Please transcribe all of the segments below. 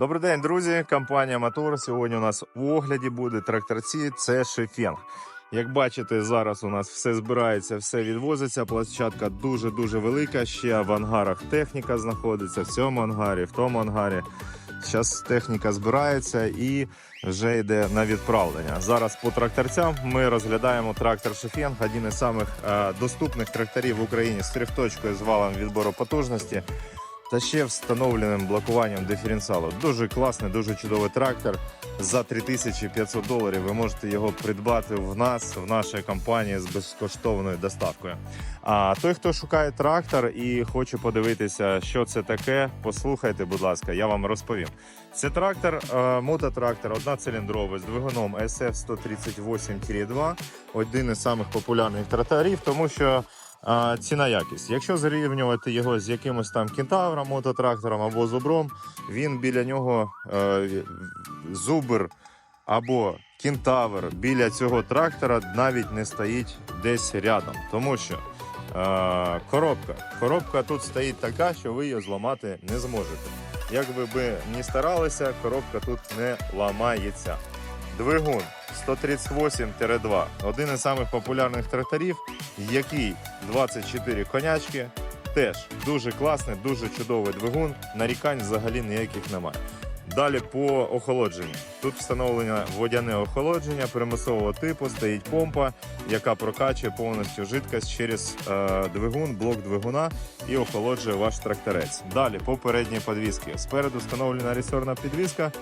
Добрий день, друзі. Компанія Мотор. Сьогодні у нас в огляді буде тракторці. Це Шефенг. Як бачите, зараз у нас все збирається, все відвозиться. Площадка дуже дуже велика. Ще в ангарах техніка знаходиться в цьому ангарі, в тому ангарі. Зараз техніка збирається і вже йде на відправлення. Зараз по тракторцям ми розглядаємо трактор Шефенг, один із самих е, доступних тракторів в Україні з трьохточкою з валом відбору потужності та ще встановленим блокуванням диференціалу. Дуже класний, дуже чудовий трактор. За 3500 доларів ви можете його придбати в нас, в нашій компанії з безкоштовною доставкою. А той, хто шукає трактор і хоче подивитися, що це таке, послухайте, будь ласка, я вам розповім. Це трактор, е, мототрактор, одноциліндровий з двигуном SF 138-2, один із самих популярних тракторів, тому що ціна якість. Якщо зрівнювати його з якимось там кентавром, мототрактором або зубром, він біля нього е, зубр або кентавр біля цього трактора навіть не стоїть десь рядом, тому що е, коробка. Коробка тут стоїть така, що ви її зламати не зможете. Як ви би не старалися, коробка тут не ламається. Двигун 138-2. Один із самих популярних тракторів, який 24 конячки. Теж дуже класний, дуже чудовий двигун. Нарікань взагалі ніяких немає. Далі по охолодженню. Тут встановлено водяне охолодження примусового типу, стоїть помпа, яка прокачує повністю жидкость через е, двигун, блок двигуна і охолоджує ваш тракторець. Далі по передній підвісці. Спереду встановлена ресорна підвіска,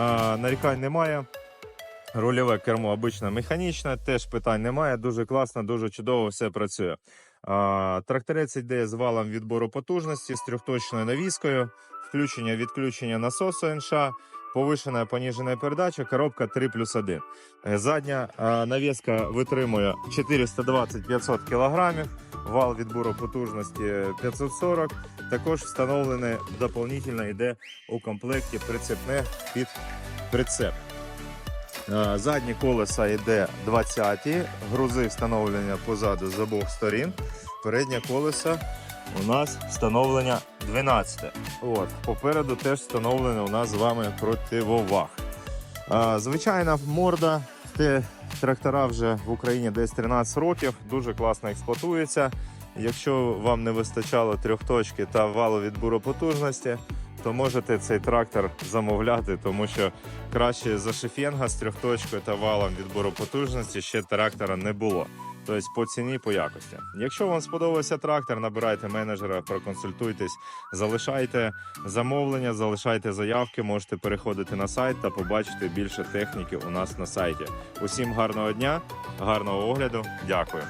е, нарікань немає. Рульове кермо обично механічне, теж питань немає. Дуже класно, дуже чудово все працює. Тракторець йде з валом відбору потужності з трьохточною навіскою, включення відключення насосу НШ, повишена поніжена передача, коробка 3 плюс 1. Е, Задня навіска витримує 420-500 кг, вал відбору потужності 540. Також встановлене доповнительно йде у комплекті прицепне під прицеп. Е, Задні колеса йде 20, грузи встановлення позаду з обох сторін. Переднє колесо у нас встановлення 12. От, попереду теж встановлене у нас з вами противоваг. Е, Звичайна морда. Трактора вже в Україні десь 13 років, дуже класно експлуатується. Якщо вам не вистачало трьохточки та валу відбору потужності, то можете цей трактор замовляти, тому що краще за шефенга з трьохточкою та валом відбору потужності ще трактора не було. Тобто по ціні, по якості. Якщо вам сподобався трактор, набирайте менеджера, проконсультуйтесь, залишайте замовлення, залишайте заявки, можете переходити на сайт та побачити більше техніки у нас на сайті. Усім гарного дня, гарного огляду. Дякую.